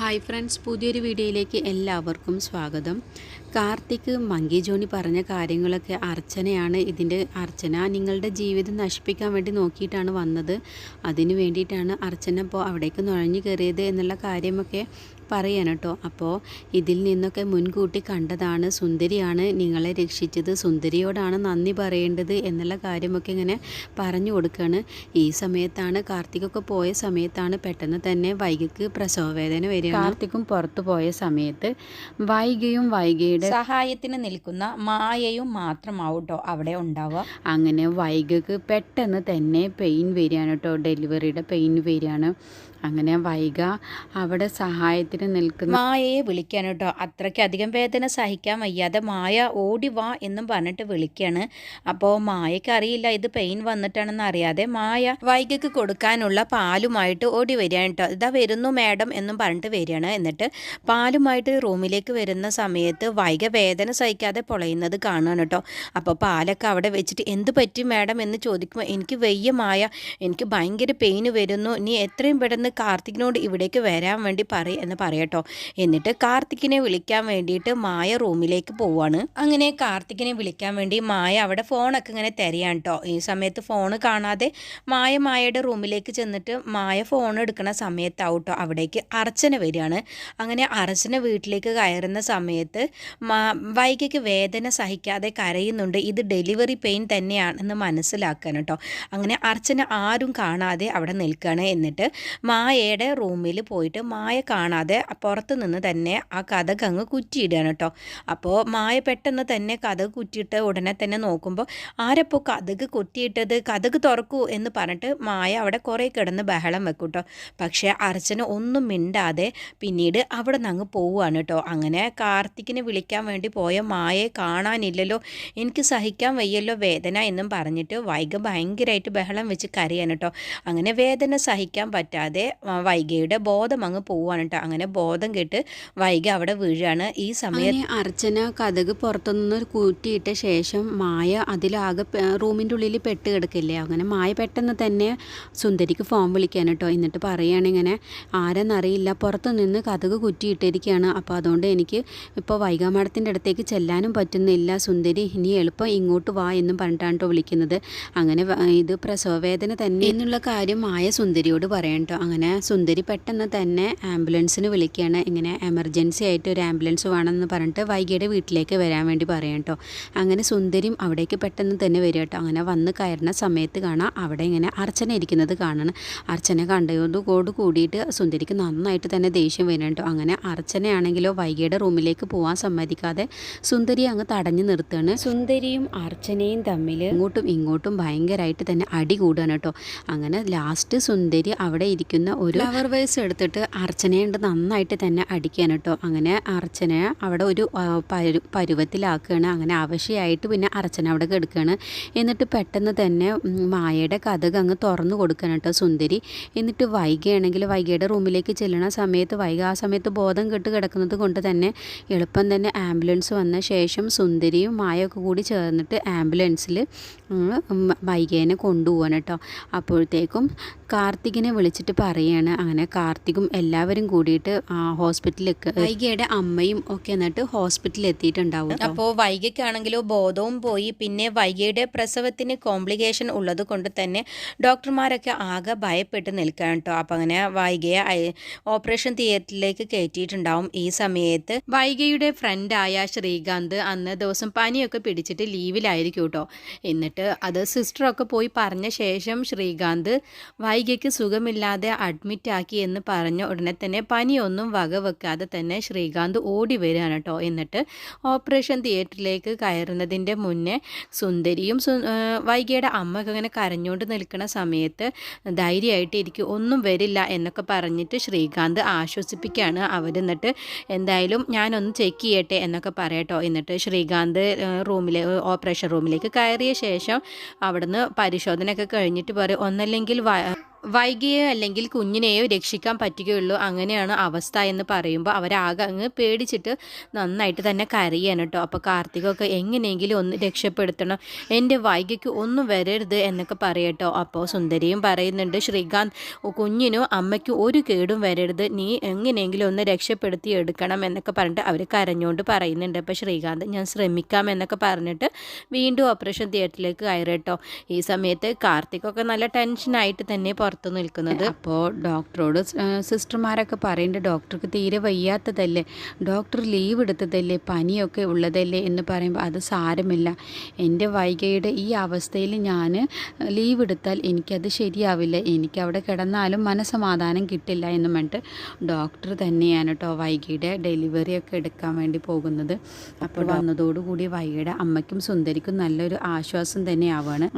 Hi friends പുതിയൊരു വീഡിയോയിലേക്ക് എല്ലാവർക്കും സ്വാഗതം. കാർത്തിക് മങ്കി ജോണി പറഞ്ഞ കാര്യങ്ങളൊക്കെ അർച്ചനയാണ്. ഇതിന്റെ അർച്ചന നിങ്ങളുടെ ജീവിതം നശിപ്പിക്കാൻ വേണ്ടി നോക്കിയിട്ടാണ് വന്നത്. അതിനു വേണ്ടിയിട്ടാണ് അർച്ചന ഇപ്പോൾ അവിടേക്ക് നുഴഞ്ഞു കയറിയത് എന്നുള്ള കാര്യമൊക്കെ പറയാൻ കേട്ടോ അപ്പോൾ ഇതിൽ നിന്നൊക്കെ മുൻകൂട്ടി കണ്ടതാണ് സുന്ദരിയാണ് നിങ്ങളെ രക്ഷിച്ചത് സുന്ദരിയോടാണ് നന്ദി പറയേണ്ടത് എന്നുള്ള കാര്യമൊക്കെ ഇങ്ങനെ പറഞ്ഞു കൊടുക്കുകയാണ് ഈ സമയത്താണ് കാർത്തികൊക്കെ പോയ സമയത്താണ് പെട്ടെന്ന് തന്നെ വൈകിക്ക് പ്രസവ വേദന വരിക കാർത്തിക്കും പുറത്തു പോയ സമയത്ത് വൈകിയും വൈകിയുടെ സഹായത്തിന് നിൽക്കുന്ന മായയും മാത്രമാവട്ടോ അവിടെ ഉണ്ടാവുക? അങ്ങനെ വൈകിക്ക് പെട്ടെന്ന് തന്നെ പെയിൻ വരികയാണ് കേട്ടോ. ഡെലിവറിയുടെ പെയിൻ വരികയാണ്. അങ്ങനെ വൈക അവിടെ സഹായത്തിന് നിൽക്കുന്ന. മായയെ വിളിക്കാൻ കേട്ടോ അത്രയ്ക്കധികം വേദന സഹിക്കാൻ വയ്യാതെ മായ ഓടി വാ എന്നും പറഞ്ഞിട്ട് വിളിക്കാണ്. അപ്പോൾ മായയ്ക്ക് അറിയില്ല ഇത് പെയിൻ വന്നിട്ടാണെന്ന് അറിയാതെ മായ വൈകയ്ക്ക് കൊടുക്കാനുള്ള പാലുമായിട്ട് ഓടി വരികയാണ് കേട്ടോ ഇതാ വരുന്നു മാഡം എന്നും പറഞ്ഞിട്ട് വരികയാണ്. എന്നിട്ട് പാലുമായിട്ട് റൂമിലേക്ക് വരുന്ന സമയത്ത് വൈക വേദന സഹിക്കാതെ പൊളയുന്നത് കാണുകയാണ് കേട്ടോ അപ്പോൾ പാലൊക്കെ അവിടെ വെച്ചിട്ട് എന്ത് പറ്റി മാഡം എന്ന് ചോദിക്കുമ്പോൾ എനിക്ക് വയ്യ മായ. എനിക്ക് ഭയങ്കര പെയിന് വരുന്നു. നീ എത്രയും പെട്ടെന്ന് കാർത്തികിനോട് ഇവിടേക്ക് വരാൻ വേണ്ടി പറ എന്ന് പറയട്ടോ. എന്നിട്ട് കാർത്തികിനെ വിളിക്കാൻ വേണ്ടിയിട്ട് മായ റൂമിലേക്ക് പോവാണ്. അങ്ങനെ കാർത്തികിനെ വിളിക്കാൻ വേണ്ടി മായ അവിടെ ഫോണൊക്കെ ഇങ്ങനെ തരികയാണ് കേട്ടോ ഈ സമയത്ത് ഫോൺ കാണാതെ മായ മായയുടെ റൂമിലേക്ക് ചെന്നിട്ട് മായ ഫോൺ എടുക്കുന്ന സമയത്താവട്ടോ. അവിടേക്ക് അർച്ചന വരികയാണ്. അങ്ങനെ അർച്ചന വീട്ടിലേക്ക് കയറുന്ന സമയത്ത് മാ വൈകയ്ക്ക് വേദന സഹിക്കാതെ കരയുന്നുണ്ട്. ഇത് ഡെലിവറി പെയിൻ തന്നെയാണെന്ന് മനസ്സിലാക്കാൻ കേട്ടോ അങ്ങനെ അർച്ചന ആരും കാണാതെ അവിടെ നിൽക്കുകയാണ് എന്നിട്ട് മായയുടെ റൂമിൽ പോയിട്ട് മായ കാണാതെ പുറത്ത് നിന്ന് തന്നെ ആ കഥക് അങ്ങ് കുറ്റിയിടുകയാണ് കേട്ടോ. അപ്പോൾ മായ പെട്ടെന്ന് തന്നെ കഥക് കുറ്റിയിട്ട് ഉടനെ തന്നെ നോക്കുമ്പോൾ ആരപ്പോൾ കഥക് കുറ്റിയിട്ടത്? കഥക് തുറക്കൂ എന്ന് പറഞ്ഞിട്ട് മായ അവിടെ കുറേ കിടന്ന് ബഹളം വെക്കും കേട്ടോ. പക്ഷേ അർച്ചന ഒന്നും മിണ്ടാതെ പിന്നീട് അവിടെ നിന്ന് അങ്ങ് പോവുകയാണ് കേട്ടോ. അങ്ങനെ കാർത്തിക്കിനെ വിളിക്കാൻ വേണ്ടി പോയ മായയെ കാണാനില്ലല്ലോ എനിക്ക് സഹിക്കാൻ വയ്യല്ലോ വേദന എന്നും പറഞ്ഞിട്ട് വൈകം ഭയങ്കരമായിട്ട് ബഹളം വെച്ച് കരയാണ് കേട്ടോ. അങ്ങനെ വേദന സഹിക്കാൻ പറ്റാതെ ആ, വൈഗയുടെ ബോധം അങ്ങ് പോവാണ് കേട്ടോ അങ്ങനെ ബോധം കേട്ട് വൈഗ അവിടെ വീഴാണ്. ഈ സമയത്ത് അർച്ചന കഥക് പുറത്തുനിന്ന് കൂട്ടിയിട്ട ശേഷം മായ അതിലാകെ റൂമിന്റെ ഉള്ളിൽ പെട്ട് കിടക്കില്ലേ? അങ്ങനെ മായ പെട്ടെന്ന് തന്നെ സുന്ദരിക്ക് ഫോം വിളിക്കാൻ കേട്ടോ എന്നിട്ട് പറയുകയാണ് ഇങ്ങനെ ആരെന്നറിയില്ല പുറത്തു നിന്ന് കഥക് കുറ്റിയിട്ടിരിക്കുകയാണ് അപ്പോൾ അതുകൊണ്ട് എനിക്ക് ഇപ്പോൾ വൈകാ മാഡത്തിന്റെ അടുത്തേക്ക് ചെല്ലാനും പറ്റുന്നില്ല. സുന്ദരി ഇനി എളുപ്പം ഇങ്ങോട്ട് വാ എന്നും പറഞ്ഞിട്ടാണ് കേട്ടോ വിളിക്കുന്നത്. അങ്ങനെ ഇത് പ്രസവവേദന തന്നെ എന്നുള്ള കാര്യം മായ സുന്ദരിയോട് പറയാം കേട്ടോ അങ്ങനെ സുന്ദരി പെട്ടെന്ന് തന്നെ ആംബുലൻസിന് വിളിക്കുകയാണ്. ഇങ്ങനെ എമർജൻസി ആയിട്ട് ഒരു ആംബുലൻസ് വേണമെന്ന് പറഞ്ഞിട്ട് വൈകിയുടെ വീട്ടിലേക്ക് വരാൻ വേണ്ടി പറയാം കേട്ടോ. അങ്ങനെ സുന്ദരിയും അവിടേക്ക് പെട്ടെന്ന് തന്നെ വരിക കേട്ടോ. അങ്ങനെ വന്ന് കയറുന്ന സമയത്ത് കാണാം അവിടെ ഇങ്ങനെ അർച്ചന ഇരിക്കുന്നത് കാണണം. അർച്ചന കണ്ടതോട് കൂടിയിട്ട് സുന്ദരിക്ക് നന്നായിട്ട് തന്നെ ദേഷ്യം വരും കേട്ടോ. അങ്ങനെ അർച്ചനയാണെങ്കിലോ വൈകിയുടെ റൂമിലേക്ക് പോകാൻ സമ്മതിക്കാതെ സുന്ദരി അങ്ങ് തടഞ്ഞു നിർത്തുകയാണ്. സുന്ദരിയും അർച്ചനയും തമ്മിൽ ഇങ്ങോട്ടും ഇങ്ങോട്ടും ഭയങ്കരമായിട്ട് തന്നെ അടി കൂടുകയാണ് കേട്ടോ. അങ്ങനെ ലാസ്റ്റ് സുന്ദരി അവിടെ ഇരിക്കുന്ന ഒരു ഫ്ലവർ വേസ് എടുത്തിട്ട് അർച്ചനയുണ്ട് നന്നായിട്ട് തന്നെ അടിക്കാൻ കേട്ടോ. അങ്ങനെ അർച്ചന അവിടെ ഒരു പരു പരുവത്തിലാക്കുകയാണ്. അങ്ങനെ ആവശ്യമായിട്ട് പിന്നെ അർച്ചന അവിടെ കെടുക്കുകയാണ്. എന്നിട്ട് പെട്ടെന്ന് തന്നെ മായയുടെ കഥക അങ്ങ് തുറന്നു കൊടുക്കണം കേട്ടോ സുന്ദരി. എന്നിട്ട് വൈകിയാണെങ്കിൽ വൈകിയുടെ റൂമിലേക്ക് ചെല്ലണ സമയത്ത് വൈകി ആ സമയത്ത് ബോധം കെട്ട് കിടക്കുന്നത് കൊണ്ട് തന്നെ എളുപ്പം തന്നെ ആംബുലൻസ് വന്ന ശേഷം സുന്ദരിയും മായൊക്കെ കൂടി ചേർന്നിട്ട് ആംബുലൻസിൽ വൈകേനെ കൊണ്ടുപോകണം കേട്ടോ. അപ്പോഴത്തേക്കും കാർത്തികിനെ വിളിച്ചിട്ട് പറയാണ്. അങ്ങനെ കാർത്തികും എല്ലാവരും കൂടിയിട്ട് ഹോസ്പിറ്റലിലേക്ക് വൈകിയുടെ അമ്മയും ഒക്കെ എന്നിട്ട് ഹോസ്പിറ്റലിൽ എത്തിയിട്ടുണ്ടാവും അപ്പോ അപ്പോൾ വൈകിക്കാണെങ്കിലോ ബോധവും പോയി. പിന്നെ വൈകിയുടെ പ്രസവത്തിന് കോംപ്ലിക്കേഷൻ ഉള്ളത് കൊണ്ട് തന്നെ ഡോക്ടർമാരൊക്കെ ആകെ ഭയപ്പെട്ട് നിൽക്കുകയാണ് കേട്ടോ അപ്പം അങ്ങനെ വൈകിയെ ഓപ്പറേഷൻ തിയേറ്ററിലേക്ക് കയറ്റിയിട്ടുണ്ടാവും ഈ സമയത്ത്. വൈകിയുടെ ഫ്രണ്ടായ ശ്രീകാന്ത് അന്ന് ദിവസം പനിയൊക്കെ പിടിച്ചിട്ട് ലീവിലായിരിക്കും കേട്ടോ എന്നിട്ട് അത് സിസ്റ്ററൊക്കെ പോയി പറഞ്ഞ ശേഷം ശ്രീകാന്ത് വൈഗയ്ക്ക് സുഖമില്ലാതെ അഡ്മിറ്റ് ആക്കി എന്ന് പറഞ്ഞ ഉടനെ തന്നെ പനിയൊന്നും വകവെക്കാതെ തന്നെ ശ്രീകാന്ത് ഓടി വരികയാണ് കേട്ടോ. എന്നിട്ട് ഓപ്പറേഷൻ തിയേറ്ററിലേക്ക് കയറുന്നതിന്റെ മുന്നേ സുന്ദരിയും വൈഗയുടെ അമ്മയൊക്കെ ഇങ്ങനെ കരഞ്ഞുകൊണ്ട് നിൽക്കുന്ന സമയത്ത് ധൈര്യമായിട്ട് എനിക്ക് ഒന്നും വരില്ല എന്നൊക്കെ പറഞ്ഞിട്ട് ശ്രീകാന്ത് ആശ്വസിപ്പിക്കുകയാണ് അവരെന്നിട്ട് എന്തായാലും ഞാനൊന്ന് ചെക്ക് ചെയ്യട്ടെ എന്നൊക്കെ പറയട്ടോ എന്നിട്ട് ശ്രീകാന്ത് റൂമിലെ ഓപ്പറേഷൻ റൂമിലേക്ക് കയറിയ ശേഷം അവിടുന്ന് പരിശോധനയൊക്കെ കഴിഞ്ഞിട്ട് പറയും ഒന്നല്ലെങ്കിൽ വൈകിയോ അല്ലെങ്കിൽ കുഞ്ഞിനെയോ രക്ഷിക്കാൻ പറ്റുകയുള്ളൂ. അങ്ങനെയാണ് അവസ്ഥ എന്ന് പറയുമ്പോൾ അവരാകെ അങ്ങ് പേടിച്ചിട്ട് നന്നായിട്ട് തന്നെ കരയാണ് കേട്ടോ അപ്പോൾ കാർത്തികൊക്കെ എങ്ങനെയെങ്കിലും ഒന്ന് രക്ഷപ്പെടുത്തണം. എന്റെ വൈകിക്ക് ഒന്നും വരരുത് എന്നൊക്കെ പറയട്ടോ അപ്പോൾ സുന്ദരിയും പറയുന്നുണ്ട് ശ്രീകാന്ത് കുഞ്ഞിനും അമ്മയ്ക്കും ഒരു കേടും വരരുത്. നീ എങ്ങനെയെങ്കിലും ഒന്ന് രക്ഷപ്പെടുത്തി എടുക്കണം എന്നൊക്കെ പറഞ്ഞിട്ട് അവർ കരഞ്ഞുകൊണ്ട് പറയുന്നുണ്ട്. അപ്പോൾ ശ്രീകാന്ത് ഞാൻ ശ്രമിക്കാം എന്നൊക്കെ പറഞ്ഞിട്ട് വീണ്ടും ഓപ്പറേഷൻ തിയേറ്ററിലേക്ക് കയറട്ടോ ഈ സമയത്ത് കാർത്തികൊക്കെ നല്ല ടെൻഷനായിട്ട് തന്നെ പുറത്ത് നിൽക്കുന്നത്. അപ്പോൾ ഡോക്ടറോട് സിസ്റ്റർമാരൊക്കെ പറയുന്നുണ്ട് ഡോക്ടർക്ക് തീരെ വയ്യാത്തതല്ലേ? Doctor leave എടുത്തതല്ലേ? പനിയൊക്കെ ഉള്ളതല്ലേ? എന്ന് പറയുമ്പോൾ അത് സാരമില്ല. എന്റെ വൈകയുടെ ഈ അവസ്ഥയിൽ ഞാൻ ലീവ് എടുത്താൽ എനിക്കത് ശരിയാവില്ല. എനിക്ക് അവിടെ കിടന്നാലും മനസമാധാനം കിട്ടില്ല. എന്ന് പറഞ്ഞിട്ട് ഡോക്ടർ തന്നെയാണ് കേട്ടോ വൈകിയുടെ ഡെലിവറി ഒക്കെ എടുക്കാൻ വേണ്ടി പോകുന്നത്. അപ്പോൾ വന്നതോടുകൂടി വൈകിയുടെ അമ്മയ്ക്കും സുന്ദരിക്കും നല്ലൊരു ആശ്വാസം തന്നെയാവാണ്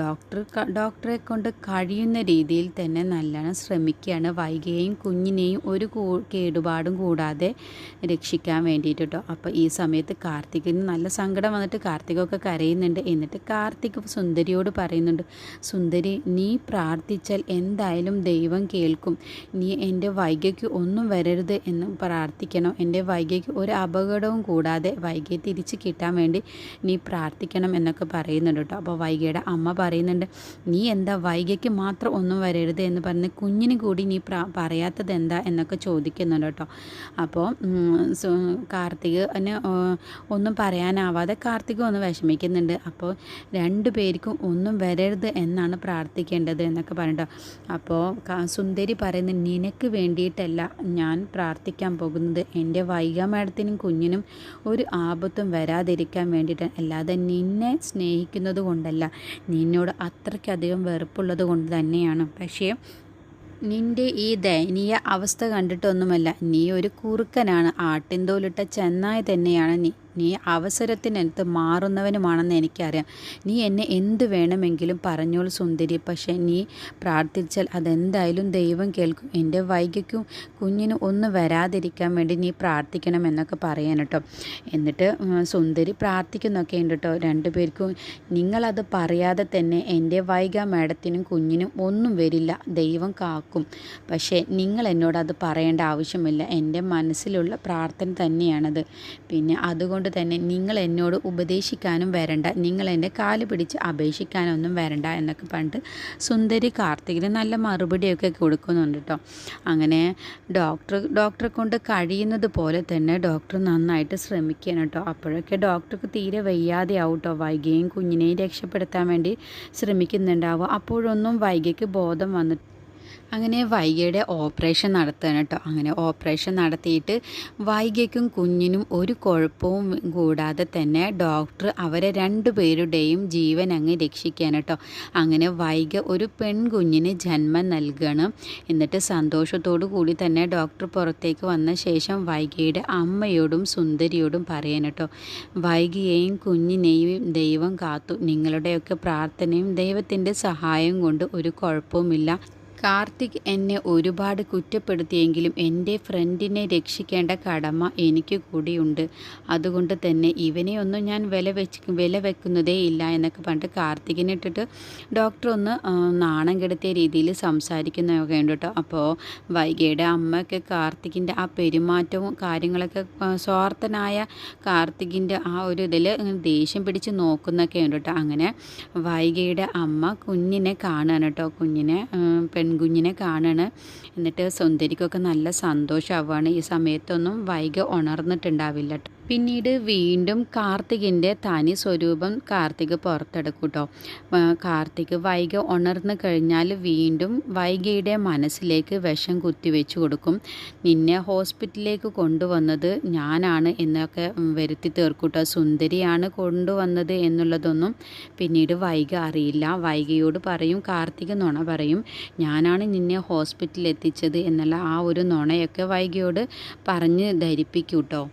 ഡോക്ടർ ഡോക്ടറെ കൊണ്ട് കഴിയുന്ന രീതിയിൽ തന്നെ നല്ലോണം ശ്രമിക്കുകയാണ്. വൈകിയെയും കുഞ്ഞിനെയും ഒരു കേടുപാടും കൂടാതെ രക്ഷിക്കാൻ വേണ്ടിയിട്ട് കേട്ടോ അപ്പോൾ ഈ സമയത്ത് കാർത്തികിന് നല്ല സങ്കടം വന്നിട്ട് കാർത്തികൊക്കെ കരയുന്നുണ്ട്. എന്നിട്ട് കാർത്തിക് സുന്ദരിയോട് പറയുന്നുണ്ട് സുന്ദരി നീ പ്രാർത്ഥിച്ചാൽ എന്തായാലും ദൈവം കേൾക്കും. നീ എന്റെ വൈകയ്ക്ക് ഒന്നും വരരുത് എന്ന് പ്രാർത്ഥിക്കണം. എന്റെ വൈകയ്ക്ക് ഒരു അപകടവും കൂടാതെ വൈകിയെ തിരിച്ച് കിട്ടാൻ വേണ്ടി നീ പ്രാർത്ഥിക്കണം എന്നൊക്കെ പറയുന്നുണ്ട് കേട്ടോ അപ്പോൾ വൈകിയുടെ അമ്മ പറയുന്നുണ്ട് നീ എന്താ വൈകയ്ക്ക് മാത്രം ഒന്നും വരരുത് എന്ന് പറഞ്ഞ് കുഞ്ഞിന് കൂടി നീ പറയാത്തത് എന്താ എന്നൊക്കെ ചോദിക്കുന്നുണ്ട് കേട്ടോ. അപ്പോൾ കാർത്തിക് എന്നെ ഒന്നും പറയാനാവാതെ കാർത്തിക് ഒന്ന് വിഷമിക്കുന്നുണ്ട്. അപ്പോൾ രണ്ടു പേർക്കും ഒന്നും വരരുത് എന്നാണ് പ്രാർത്ഥിക്കേണ്ടത് എന്നൊക്കെ പറഞ്ഞിട്ടോ. അപ്പോൾ സുന്ദരി പറയുന്നത് നിനക്ക് വേണ്ടിയിട്ടല്ല ഞാൻ പ്രാർത്ഥിക്കാൻ പോകുന്നത്. എന്റെ മേഡത്തിനും കുഞ്ഞിനും ഒരു ആപത്തും വരാതിരിക്കാൻ വേണ്ടിയിട്ടാണ് അല്ലാതെ നിന്നെ സ്നേഹിക്കുന്നത് കൊണ്ടല്ല നിന്നോട് അത്രയ്ക്കധികം വെറുപ്പുള്ളത് കൊണ്ട് തന്നെയാണ്. പക്ഷേ നിന്റെ ഈ ദയനീയ അവസ്ഥ കണ്ടിട്ടൊന്നുമല്ല. നീ ഒരു കുറുക്കനാണ്. ആട്ടിൻതോലിട്ട ചെന്നായി തന്നെയാണ് നീ. നീ അവസരത്തിനടുത്ത് മാറുന്നവനുമാണെന്ന് എനിക്കറിയാം. നീ എന്നെ എന്ത് വേണമെങ്കിലും പറഞ്ഞോളൂ സുന്ദരി. പക്ഷേ നീ പ്രാർത്ഥിച്ചാൽ അതെന്തായാലും ദൈവം കേൾക്കും. എന്റെ വൈകിക്കും കുഞ്ഞിനും ഒന്നും വരാതിരിക്കാൻ വേണ്ടി നീ പ്രാർത്ഥിക്കണം എന്നൊക്കെ പറയാൻ കേട്ടോ. എന്നിട്ട് സുന്ദരി പ്രാർത്ഥിക്കുന്നൊക്കെ ഉണ്ട് കേട്ടോ. രണ്ടുപേർക്കും നിങ്ങളത് പറയാതെ തന്നെ എന്റെ വൈക മേഡത്തിനും കുഞ്ഞിനും ഒന്നും വരില്ല. ദൈവം കാക്കും. പക്ഷേ നിങ്ങൾ എന്നോട് അത് പറയേണ്ട ആവശ്യമില്ല. എന്റെ മനസ്സിലുള്ള പ്രാർത്ഥന തന്നെയാണത്. പിന്നെ അതുകൊണ്ട് തന്നെ നിങ്ങൾ എന്നോട് ഉപദേശിക്കാനും വരണ്ട. നിങ്ങൾ എന്റെ കാൽ പിടിച്ച് അപേക്ഷിക്കാനൊന്നും വരണ്ട എന്നൊക്കെ പറഞ്ഞിട്ട് സുന്ദരി കാർത്തികിന് നല്ല മറുപടിയൊക്കെ കൊടുക്കുന്നുണ്ട് കേട്ടോ അങ്ങനെ ഡോക്ടർ ഡോക്ടറെ കൊണ്ട് കഴിയുന്നത് പോലെ തന്നെ ഡോക്ടർ നന്നായിട്ട് ശ്രമിക്കണം കേട്ടോ അപ്പോഴൊക്കെ ഡോക്ടർക്ക് തീരെ വയ്യാതെയാവും കേട്ടോ വൈകിയും കുഞ്ഞിനെയും രക്ഷപ്പെടുത്താൻ വേണ്ടി ശ്രമിക്കുന്നുണ്ടാവും അപ്പോഴൊന്നും വൈകിക്ക് ബോധം വന്നിട്ട് അങ്ങനെ വൈഗയുടെ ഓപ്പറേഷൻ നടത്തുകയാണ് കേട്ടോ അങ്ങനെ ഓപ്പറേഷൻ നടത്തിയിട്ട് വൈഗയ്ക്കും കുഞ്ഞിനും ഒരു കുഴപ്പവും കൂടാതെ തന്നെ ഡോക്ടർ അവരെ രണ്ടുപേരുടെയും ജീവൻ അങ്ങ് രക്ഷിക്കുകയാണ് കേട്ടോ അങ്ങനെ വൈഗ ഒരു പെൺകുഞ്ഞിന് ജന്മം നൽകണം. എന്നിട്ട് സന്തോഷത്തോടു കൂടി തന്നെ ഡോക്ടർ പുറത്തേക്ക് വന്ന ശേഷം വൈഗയുടെ അമ്മയോടും സുന്ദരിയോടും പറയാൻ കേട്ടോ വൈകിയെയും കുഞ്ഞിനെയും ദൈവം കാത്തു. നിങ്ങളുടെയൊക്കെ പ്രാർത്ഥനയും ദൈവത്തിന്റെ സഹായം കൊണ്ട് ഒരു കുഴപ്പവുമില്ല. കാർത്തിക് എന്നെ ഒരുപാട് കുറ്റപ്പെടുത്തിയെങ്കിലും എന്റെ ഫ്രണ്ടിനെ രക്ഷിക്കേണ്ട കടമ എനിക്ക് കൂടിയുണ്ട്. അതുകൊണ്ട് തന്നെ ഇവനെ ഒന്നും ഞാൻ വില വെച്ച് വില വെക്കുന്നതേ ഇല്ല എന്നൊക്കെ പറഞ്ഞിട്ട് കാർത്തികിനെ ഇട്ടിട്ട് ഡോക്ടർ ഒന്ന് നാണം കെടുത്തിയ രീതിയിൽ സംസാരിക്കുന്നതൊക്കെ ഉണ്ട് കേട്ടോ. അപ്പോൾ വൈകിയുടെ അമ്മയ്ക്ക് കാർത്തികിന്റെ ആ പെരുമാറ്റവും കാര്യങ്ങളൊക്കെ സ്വാർത്ഥനായ കാർത്തികിന്റെ ആ ഒരു ഇതിൽ ദേഷ്യം പിടിച്ച് നോക്കുന്നൊക്കെ ഉണ്ട് കേട്ടോ. അങ്ങനെ വൈകിയുടെ അമ്മ കുഞ്ഞിനെ കാണാൻ കേട്ടോ. കുഞ്ഞിനെ ഉം, പെൺകുഞ്ഞിനെ കാണാണ് എന്നിട്ട് സുന്ദരിക്കൊക്കെ നല്ല സന്തോഷമാവുകയാണ് ഈ സമയത്തൊന്നും വൈകി ഉണർന്നിട്ടുണ്ടാവില്ല ട്ടോ. പിന്നീട് വീണ്ടും കാർത്തികിന്റെ തനി സ്വരൂപം കാർത്തിക് പുറത്തെടുക്കും കേട്ടോ കാർത്തിക് വൈഗ ഉണർന്നു കഴിഞ്ഞാൽ വീണ്ടും വൈഗയുടെ മനസ്സിലേക്ക് വിഷം കുത്തിവെച്ച് കൊടുക്കും. നിന്നെ ഹോസ്പിറ്റലിലേക്ക് കൊണ്ടുവന്നത് ഞാനാണ് എന്നൊക്കെ വരുത്തി തീർക്കൂട്ടോ. സുന്ദരിയാണ് കൊണ്ടുവന്നത് എന്നുള്ളതൊന്നും പിന്നീട് വൈഗ അറിയില്ല. വൈഗയോട് പറയും കാർത്തിക് നുണ പറയും ഞാനാണ് നിന്നെ ഹോസ്പിറ്റലിൽ എത്തിച്ചത് എന്നുള്ള ആ ഒരു നുണയൊക്കെ വൈഗയോട് പറഞ്ഞ് ധരിപ്പിക്കൂട്ടോ.